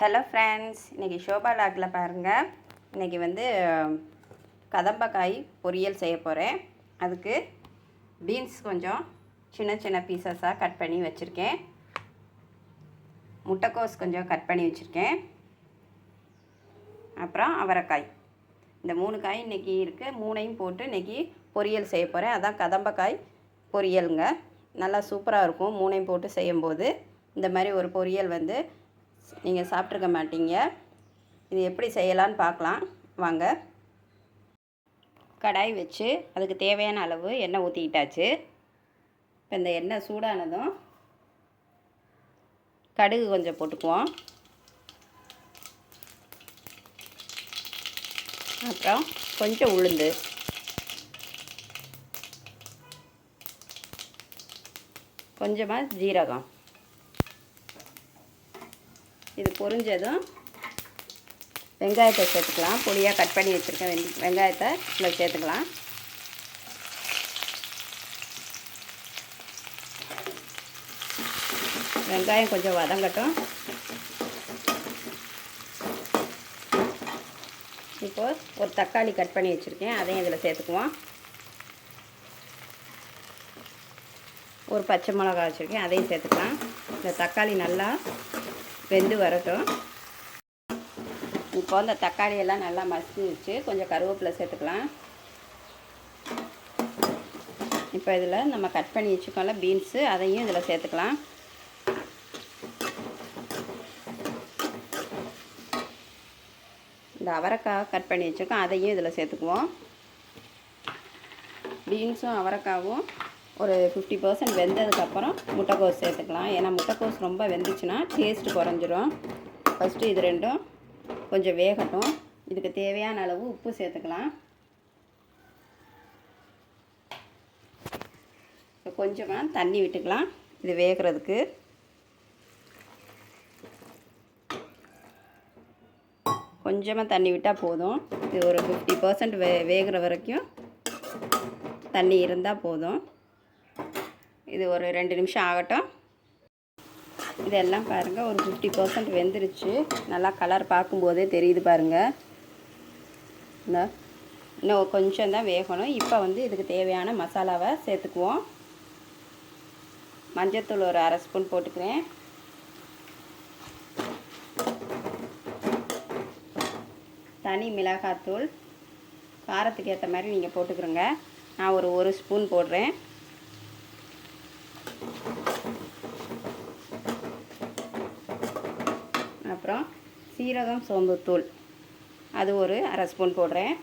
Hello friends இன்றைக்கி ஷோபா லாக்கில் பாருங்கள் இன்றைக்கி வந்து கதம்பக்காய் பொரியல் செய்ய போகிறேன் அதுக்கு பீன்ஸ் கொஞ்சம் சின்ன சின்ன பீசஸாக கட் பண்ணி வச்சுருக்கேன். முட்டைக்கோஸ் கொஞ்சம் கட் பண்ணி வச்சுருக்கேன். அப்புறம் அவரைக்காய். இந்த மூணு காய் இன்றைக்கி இருக்குது மூணையும் போட்டு இன்றைக்கி பொரியல் செய்ய போகிறேன் அதான் கதம்பக்காய் பொரியலுங்க. நல்லா சூப்பராக இருக்கும். மூணையும் போட்டு செய்யும்போது. இந்த மாதிரி ஒரு பொரியல் வந்து நீங்கள் சாப்பிட்ருக்க மாட்டீங்க. இது எப்படி செய்யலான்னு பார்க்கலாம். வாங்க. கடாய் வச்சு அதுக்கு தேவையான அளவு எண்ணெய் ஊற்றிக்கிட்டாச்சு இப்போ இந்த எண்ணெய் சூடானதும் கடுகு கொஞ்சம் போட்டுக்குவோம். அப்புறம் கொஞ்சம் உளுந்து. கொஞ்சமாக ஜீரகம். இது பொரிஞ்சதும் வெங்காயத்தை சேர்த்துக்கலாம். பொடியாக கட் பண்ணி வச்சுருக்கேன் வெங் வெங்காயத்தை இதில் சேர்த்துக்கலாம். வெங்காயம் கொஞ்சம் வதங்கட்டும். இப்போது ஒரு தக்காளி கட் பண்ணி வச்சுருக்கேன். அதையும் இதில் சேர்த்துக்குவோம். ஒரு பச்சை மிளகா வச்சுருக்கேன். அதையும் சேர்த்துக்கலாம். இந்த தக்காளி நல்லா வெந்து வரட்டும். இப்போ இந்த தக்காளியெல்லாம் நல்லா மசிச்சு வச்சு கொஞ்சம் கருவேப்பிலை சேர்த்துக்கலாம். இப்போ இதில் நம்ம கட் பண்ணி வச்சுக்கோம்ல பீன்ஸு அதையும் இதில் சேர்த்துக்கலாம். இந்த அவரைக்காய் கட் பண்ணி வச்சுருக்கோம் அதையும் இதில் சேர்த்துக்குவோம். பீன்ஸும் அவரைக்காவும் ஒரு ஃபிஃப்டி பர்சன்ட் வெந்ததுக்கப்புறம் முட்டைக்கோஸ் சேர்த்துக்கலாம். ஏன்னா முட்டைக்கோஸ் ரொம்ப வெந்துச்சுன்னா டேஸ்ட்டு குறைஞ்சிரும். ஃபஸ்ட்டு இது ரெண்டும் கொஞ்சம் வேகட்டும். இதுக்கு தேவையான அளவு உப்பு சேர்த்துக்கலாம். இப்போ கொஞ்சமாக தண்ணி விட்டுக்கலாம். இது வேகிறதுக்கு. கொஞ்சமாக தண்ணி விட்டால் போதும். இது ஒரு ஃபிஃப்டி பர்சன்ட் வே வேகிற வரைக்கும் தண்ணி இருந்தால் போதும். இது ஒரு ரெண்டு நிமிஷம் ஆகட்டும். இதெல்லாம் பாருங்கள் ஒரு ஃபிஃப்டி பர்சன்ட் வெந்துருச்சு. நல்லா கலர் பார்க்கும்போதே தெரியுது பாருங்கள் இந்த இன்னும் கொஞ்சம் தான் வேகணும். இப்போ வந்து இதுக்கு தேவையான மசாலாவை சேர்த்துக்குவோம். மஞ்சத்தூள் ஒரு அரை ஸ்பூன் போட்டுக்கிறேன். தனி மிளகாத்தூள். காரத்துக்கு ஏற்ற மாதிரி நீங்கள் போட்டுக்கிறோங்க. நான் ஒரு ஒரு ஸ்பூன் போடுறேன். அப்புறம் சீரகம் சோம்புத்தூள் அது ஒரு அரை ஸ்பூன் போடுறேன்.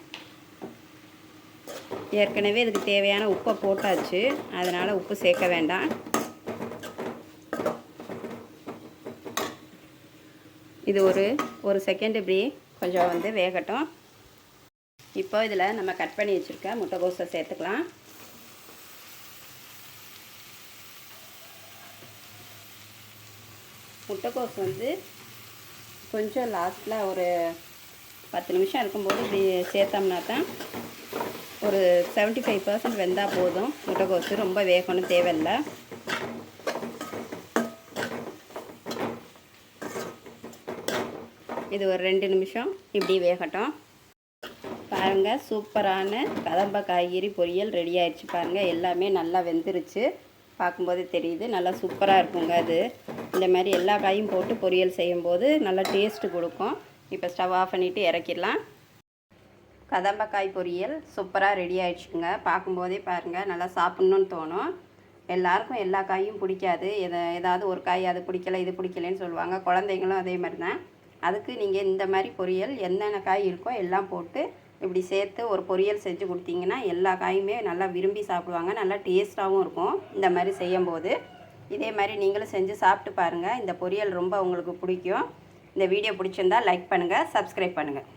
ஏற்கனவே இதுக்கு தேவையான உப்பை போட்டாச்சு. அதனால் உப்பு சேர்க்க வேண்டாம். இது ஒரு ஒரு செகண்ட் இப்படி கொஞ்சம் வந்து வேகட்டும். இப்போ இதில் நம்ம கட் பண்ணி வச்சுருக்க முட்டைகோஸை சேர்த்துக்கலாம். முட்டைக்கோஸ் வந்து கொஞ்சம் லாஸ்ட்டில் ஒரு பத்து நிமிஷம் இருக்கும்போது இப்படி சேர்த்தோம்னா தான் ஒரு செவன்ட்டி ஃபைவ் பர்சன்ட் வெந்தால் போதும் முட்டைக்கோசு ரொம்ப வேகணும் தேவையில்லை. இது ஒரு ரெண்டு நிமிஷம் இப்படி வேகட்டும். பாருங்கள் சூப்பரான கதம்ப காய்கறி பொரியல் ரெடி ஆயிடுச்சு பாருங்கள் எல்லாமே நல்லா வெந்துருச்சு. பார்க்கும்போது தெரியுது நல்லா சூப்பராக இருக்குங்க அது. இந்த மாதிரி எல்லா காயும் போட்டு பொரியல் செய்யும்போது நல்லா டேஸ்ட்டு கொடுக்கும். இப்போ ஸ்டவ் ஆஃப் பண்ணிவிட்டு இறக்கிடலாம். கதம்பக்காய் பொரியல் சூப்பராக ரெடி ஆயிடுச்சுங்க. பார்க்கும்போதே பாருங்கள் நல்லா சாப்பிட்ணுன்னு தோணும். எல்லாருக்கும் எல்லா காயும் பிடிக்காது. எதை ஏதாவது ஒரு காய் அது பிடிக்கல இது பிடிக்கலன்னு சொல்லுவாங்க. குழந்தைங்களும் அதே மாதிரி தான். அதுக்கு நீங்கள் இந்த மாதிரி பொரியல் என்னென்ன காய் இருக்கோ எல்லாம் போட்டு இப்படி சேர்த்து ஒரு பொரியல் செஞ்சு கொடுத்தீங்கன்னா எல்லா காயுமே நல்லா விரும்பி சாப்பிடுவாங்க. நல்லா டேஸ்ட்டாகவும் இருக்கும். இந்த மாதிரி செய்யும்போது. இதே மாதிரி நீங்களும் செஞ்சு சாப்பிட்டு பாருங்கள் இந்த பொரியல் ரொம்ப உங்களுக்கு பிடிக்கும். இந்த வீடியோ பிடிச்சிருந்தா லைக் பண்ணுங்கள் சப்ஸ்கிரைப் பண்ணுங்கள்